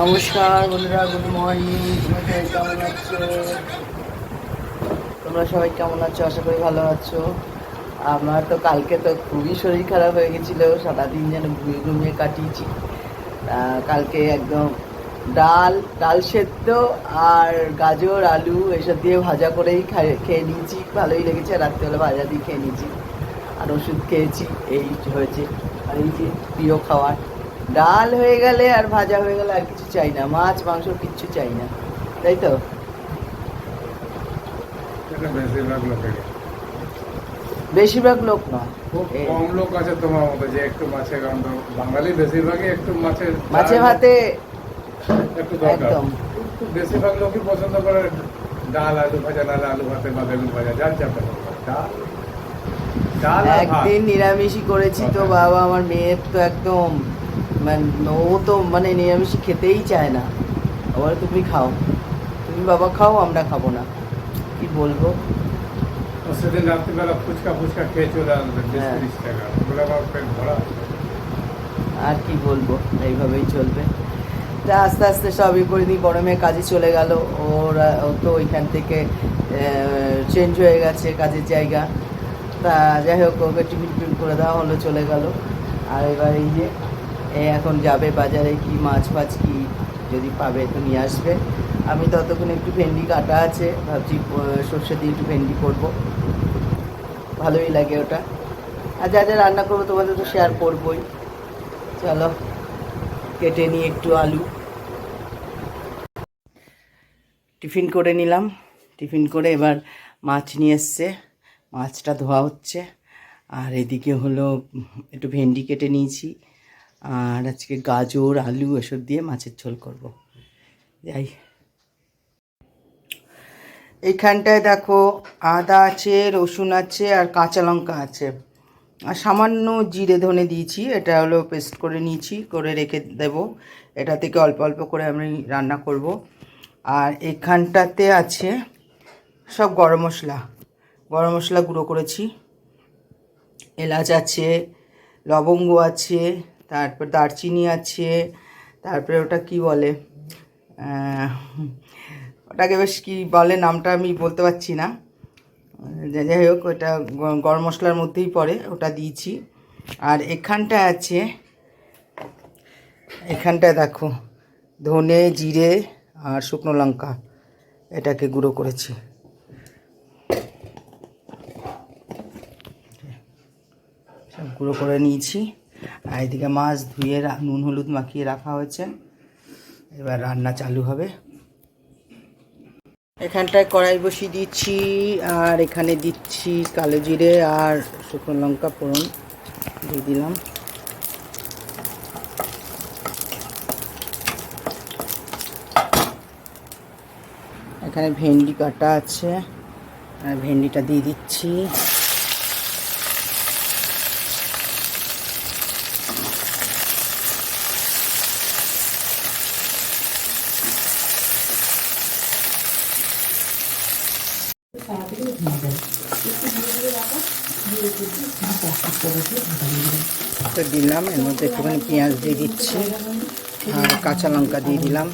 নমস্কার বন্ধুরা, good morning. কেমন আছো? তোমরা সবাই কেমন আছো? আশা করি ভালো আছো। আমার তো কালকে তো খুবই শরীর খারাপ হয়ে গেছিল, সারাদিন যেন ঘুমিয়ে ঘুমিয়ে কাটিয়েছি। কালকে একদম ডাল ডাল সেদ্ধ আর গাজর, আলু, এসব দিয়ে ভাজা করেই খেয়ে নিয়েছি। ভালোই লেগেছে রাত্রেবেলা ভাজা দিয়ে খেয়ে নিয়েছি। আর ওষুধ খেয়েছি, এই হয়েছে। আর এই যে প্রিয় খাবার। ডাল হয়ে গেলে আর ভাজা হয়ে গেলে আর কিছু চাই না মাছ মাংস কিচ্ছু চাই না তাই তো? বেশিরভাগ লোক কম লোক আছে তোমার মতো যে একটু মাছের বাঙালি বেশিরভাগই একটু মাছের মাছে ভাতে একটু দরকার। একদম। বেশিরভাগ লোকই পছন্দ করে ডাল আলু ভাজা নাহলে আলু ভাতে বা বেগুন ভাজা যার যা ডাল ডাল একদিন নিরামিষই করেছি তো বাবা আমার মেয়ের তো একদম মানে ও তো মানে নিরামিষই খেতেই চায় না। আবার তুমি খাও। তুমি বাবা খাও আমরা খাব না। কি বলব? সেদিন রাত্রিবেলা ফুচকা ফুচকা খেয়ে চলে আসবে হ্যাঁ। টাকা। পেট ভরা। আর কি বলব? এইভাবেই চলবে। তা আস্তে আস্তে সবই করে দিই বড় মেয়ে কাজে চলে গেল। ওরা ও তো ওইখান থেকে চেঞ্জ হয়ে গেছে কাজের জায়গা। তা যাই হোক ওকে টিফিন টিফিন করে দেওয়া হলো চলে গেল। আর এবার এই যে এখন যাবে বাজারে কি মাছ ফাছ কি যদি পাবে তো নিয়ে আসবে। আমি ততক্ষণ একটু ভেন্ডি কাটা আছে, ভাবছি সর্ষে দিয়ে একটু ভেন্ডি করব। ভালোই লাগে ওটা। আর যা যা রান্না করব তোমাদের তো শেয়ার করবোই। চলো, কেটে নিই একটু আলু। টিফিন করে নিলাম। টিফিন করে এবার মাছ নিয়ে এসছে। মাছটা ধোয়া হচ্ছে। আর এদিকে হলো, একটু ভেন্ডি কেটে নিয়েছি। আর আজকে গাজর, আলু এসব দিয়ে মাছের ঝোল করব। যাই। এইখানটায় দেখো আদা আছে, রসুন আছে আর কাঁচা লঙ্কা আছে। আর সামান্য জিরে ধনে দিয়েছি, এটা হলো পেস্ট করে নিয়েছি, করে রেখে দেব। এটা থেকে অল্প অল্প করে আমি রান্না করব। আর এখানটাতে আছে সব গরম মশলা। গরম মশলা গুঁড়ো করেছি। এলাচ আছে, লবঙ্গ আছে তারপর দারচিনি আছে, তারপরে ওটা কি বলে ওটাকে বেশ কি বলে নামটা আমি বলতে পারছি না। যাই হোক, ওটা গরম মশলার মধ্যেই পড়ে, ওটা দিয়েছি। আর এখানটা আছে, এখানটায় দেখো, ধনে, জিরে আর শুকনো লঙ্কা, এটাকে গুঁড়ো করেছি। সব গুঁড়ো করে নিয়েছি। এদিকে মাছ ধুয়ে নুন হলুদ মাখিয়ে রাখা হয়েছে। এবার রান্না চালু হবে। এখানটায় কড়াই বসিয়ে দিচ্ছি, আর এখানে দিচ্ছি কালো জিরে আর শুকনো লঙ্কা ফোড়ন দিয়ে দিলাম। এখানে ভেন্ডি কাটা আছে, আর ভেন্ডিটা দিয়ে দিচ্ছি। তো দিলাম, এর মধ্যে একটুখানি পেঁয়াজ দিয়ে দিচ্ছি আর কাঁচা লঙ্কা দিয়ে দিলাম।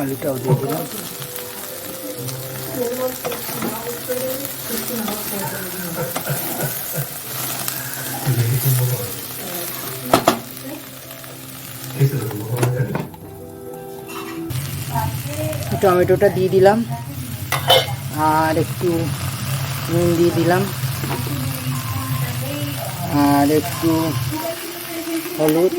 আলুটাও দিয়ে দিলাম। টমেটোটা দিয়ে দিলাম। আর একটু নুন দিয়ে দিলাম। আর একটু হলুদ।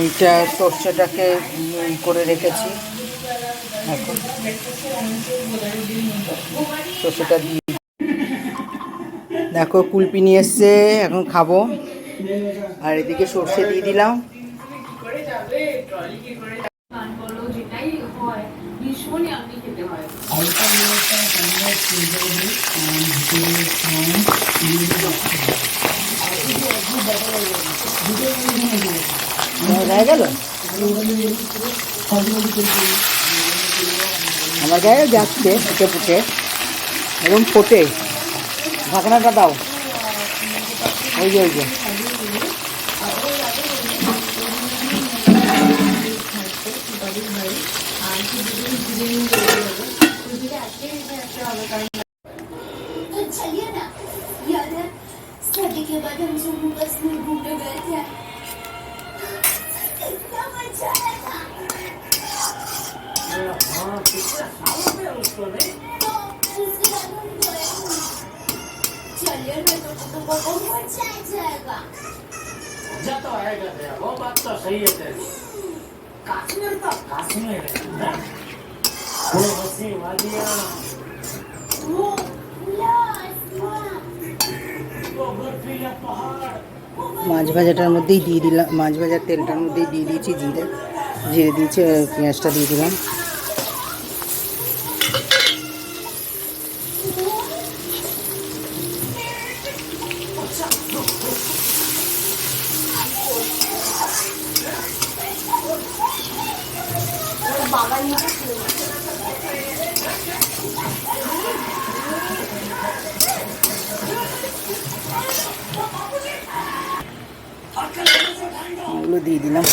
এইটা সর্ষেটাকে করে রেখেছি। এখন সর্ষেটা দিয়ে দেখো কুলপি নিয়ে এসছে, এখন খাব। আর এদিকে সর্ষে দিয়ে দিলাম। গান বলো যেটাই হয় ভীষণই আমি খেতে হয় গায়ে গেল? আমার গায়ে যাচ্ছে, ফুটে ফুটে। একদম ফোটে। ঢাকনাটা দাও। ওই যে ওই যে। तो Почему вас не будет это? કાશ્મીર તો કાશ્મીર કોઈ વચ્ચે વાદિયા মাছ ভাজাটার মধ্যেই দিয়ে দিলাম মাছ ভাজার তেলটার মধ্যেই দিয়ে দিয়েছি জিরে। জিরে দিয়েছি পেঁয়াজটা দিয়ে দিলাম। ওগুলো দিয়ে দিলাম।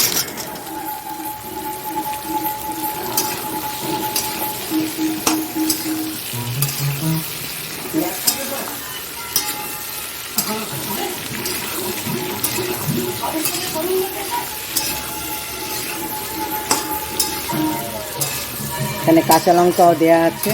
এখানে কাঁচা লঙ্কাও দেয়া আছে।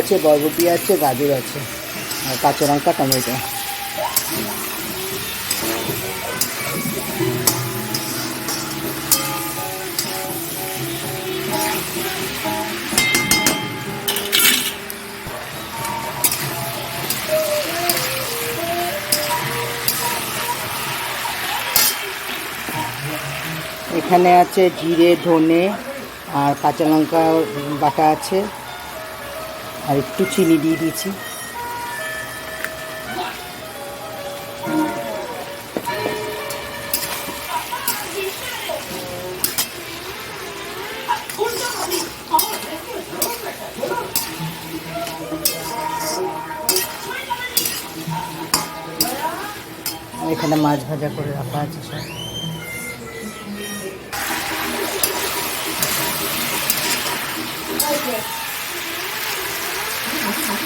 আছে, বরবটি আছে, গাজর আছে, আর কাঁচা লঙ্কা, টমেটো। এখানে আছে জিরে, ধনে, আর কাঁচা লঙ্কা বাটা আছে। আর একটু চিনি দিয়ে দিয়েছি এখানে মাছ ভাজা করে রাখা আছে সব Okay.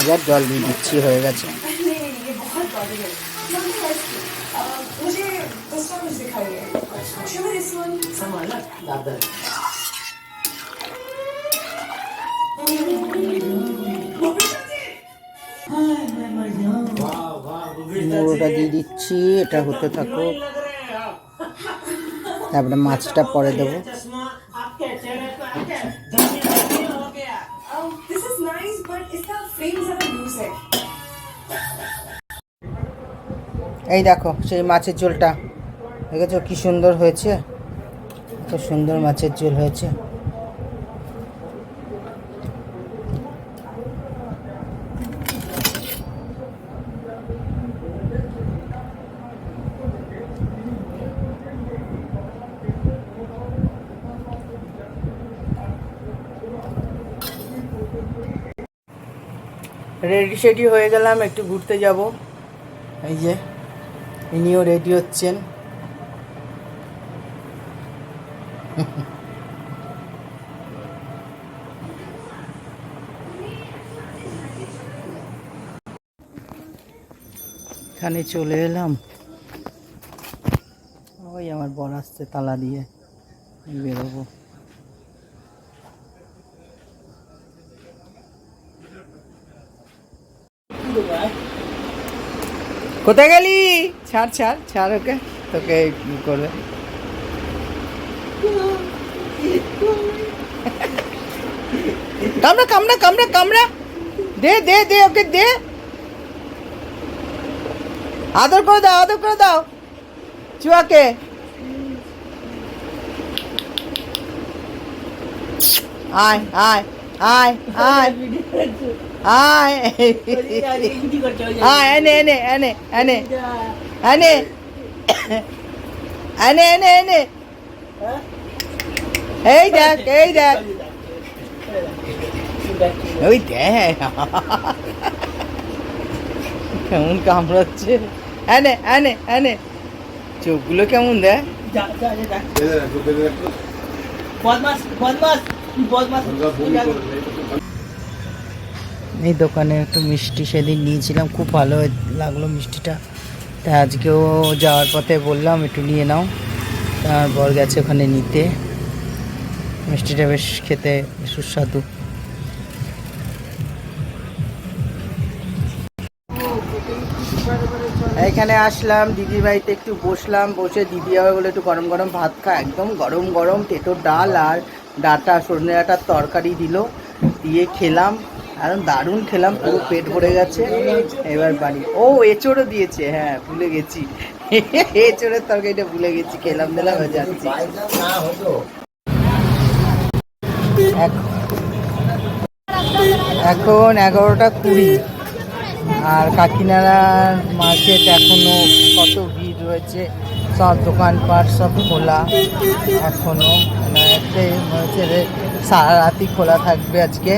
এবার জল দিয়ে দিচ্ছি হয়ে গেছে। হ্যাঁ, হ্যাঁ, হ্যাঁ। দিয়ে দিচ্ছি এটা হতে থাকুক। তারপরে মাছটা পরে দেবো। এই দেখো, সেই মাছের ঝোলটা। দেখেছ কি সুন্দর হয়েছে? এত সুন্দর মাছের ঝোল হয়েছে। রেডি সেডি হয়ে গেলাম, একটু ঘুরতে যাব। এই যে, ইনিও রেডি হচ্ছেন। এখানে চলে এলাম। ওই আমার বর আসছে তালা দিয়ে বেরোবো। কোথায় গেলি? ছাড় ছাড় ছাড় ওকে, তোকে করবে কামড়া কামড়া কামড়া কামড়া। দে দে দে ওকে, দে। আদর করে দাও, আদর করে দাও। চুয়াকে। আয় আয় আয় আয়। আয় আয় এনে এনে এনে এনে এনে এনে এনে এনে এই দেখ? এই দেখ ওই দেখ কেমন কামড়াচ্ছে এনে এনে এনে চোখগুলো কেমন দেখ এই দোকানে একটু মিষ্টি সেদিন নিয়েছিলাম, খুব ভালো লাগল মিষ্টিটা। তাই আজকেও যাওয়ার পথে বললাম, একটু নিয়ে নাও। তার বর গেছে ওখানে নিতে। মিষ্টিটা বেশ খেতে সুস্বাদু। এখানে আসলাম, দিদির বাড়িতে একটু বসলাম, বসে দিদি আবার বলে একটু গরম গরম ভাত খা। একদম গরম গরম তেঁতোর ডাল আর ডাটা, সজনে ডাটার তরকারি দিল। দিয়ে খেলাম। আর দারুণ খেলাম, পুরো পেট ভরে গেছে। এবার বাড়ি। ও, এচোড়ও দিয়েছে হ্যাঁ ভুলে গেছি। এচোড়ের তরকারিটা ভুলে গেছি, খেলাম দিলাম হয়ে যাচ্ছি। এখন এগারোটা কুড়ি। আর কাকিনাড়ার মার্কেট এখনও কত ভিড় রয়েছে, সব দোকানপাট সব খোলা। এখনও মানে একটাই মনে হচ্ছে সারা রাতই খোলা থাকবে আজকে।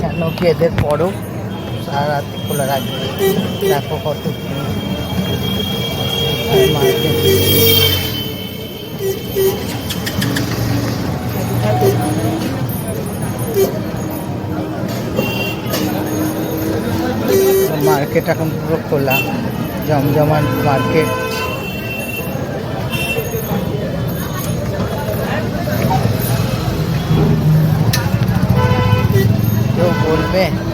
কেন কি এদের পরও সারা রাতই খোলা রাখবে। দেখো কত মার্কেট এখন পুরো খোলা। জমজমান মার্কেট ve.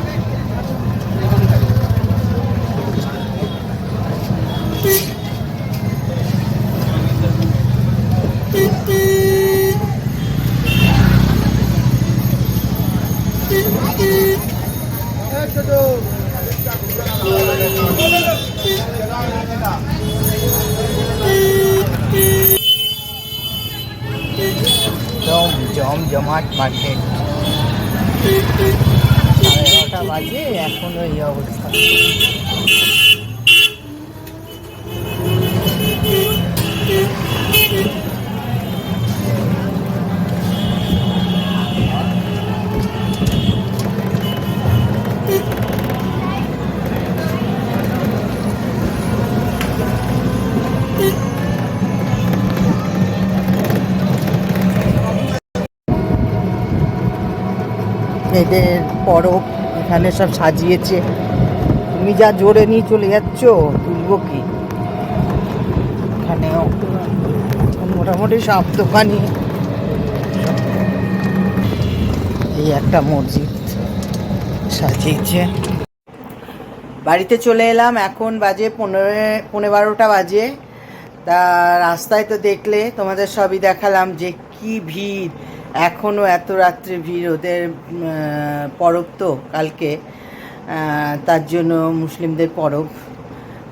মেয়েদের পরব, এখানে সব সাজিয়েছে। তুমি যা জোরে নিয়ে চলে যাচ্ছ, তুলবো কি? এখানেও মোটামুটি সব দোকানই। এই একটা মসজিদ সাজিয়েছে। বাড়িতে চলে এলাম, এখন বাজে পনেরো পনেরো বারোটা বাজে। তা রাস্তায় তো দেখলে, তোমাদের সবই দেখালাম যে কি ভিড়। এখনও এত রাত্রে ভিড় ওদের পরব তো কালকে তার জন্য মুসলিমদের পরব।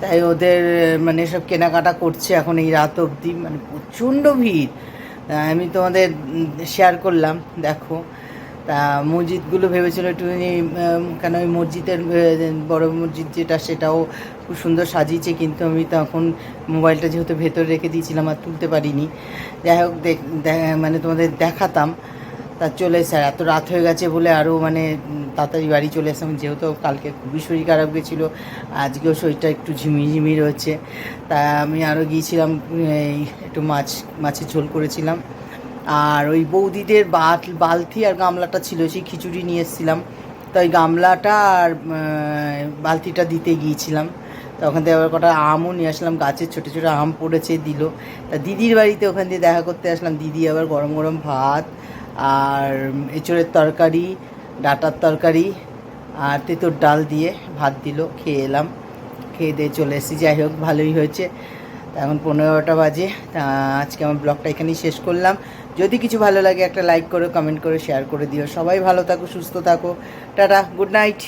তাই ওদের মানে সব কেনাকাটা করছে এখন এই রাত অবধি মানে প্রচণ্ড ভিড়। আমি তোমাদের শেয়ার করলাম, দেখো। তা মসজিদগুলো ভেবেছিল উম, কেন ওই মসজিদের বড় মসজিদ যেটা সেটাও খুব সুন্দর সাজিয়েছে কিন্তু আমি তখন মোবাইলটা যেহেতু ভেতরে রেখে দিয়েছিলাম আর তুলতে পারিনি। যাই হোক মানে তোমাদের দেখাতাম। তা চলে এসে এত রাত হয়ে গেছে বলে আরও মানে তাড়াতাড়ি বাড়ি চলে এসলাম যেহেতু কালকে খুবই শরীর খারাপ গেছিল আজকেও শরীরটা একটু ঝিমিঝিমি রয়েছে তা আমি আরও গিয়েছিলাম এই একটু মাছ মাছের ঝোল করেছিলাম। আর ওই বৌদিদের বাল বালতি আর গামলাটা ছিল, সেই খিচুড়ি নিয়ে এসেছিলাম। তো ওই গামলাটা আর বালতিটা দিতে গিয়েছিলাম। তো ওখান থেকে আবার কটা আমও নিয়ে আসলাম গাছের ছোটো ছোটো আম পড়েছে, দিল। তা দিদির বাড়িতে ওখান দিয়ে দেখা করতে আসলাম। দিদি আবার গরম গরম ভাত আর এঁচড়ের তরকারি, ডাটার তরকারি আর তেঁতোর ডাল দিয়ে ভাত দিল, খেয়ে এলাম। খেয়ে দিয়ে চলে এসেছি। যাই হোক, ভালোই হয়েছে। এখন পনেরোটা বাজে। তা আজকে আমার ব্লগটা এখানেই শেষ করলাম। যদি কিছু ভালো লাগে একটা লাইক করো কমেন্ট করে শেয়ার করে দিও। সবাই ভালো থাকো, সুস্থ থাকো। Tata good night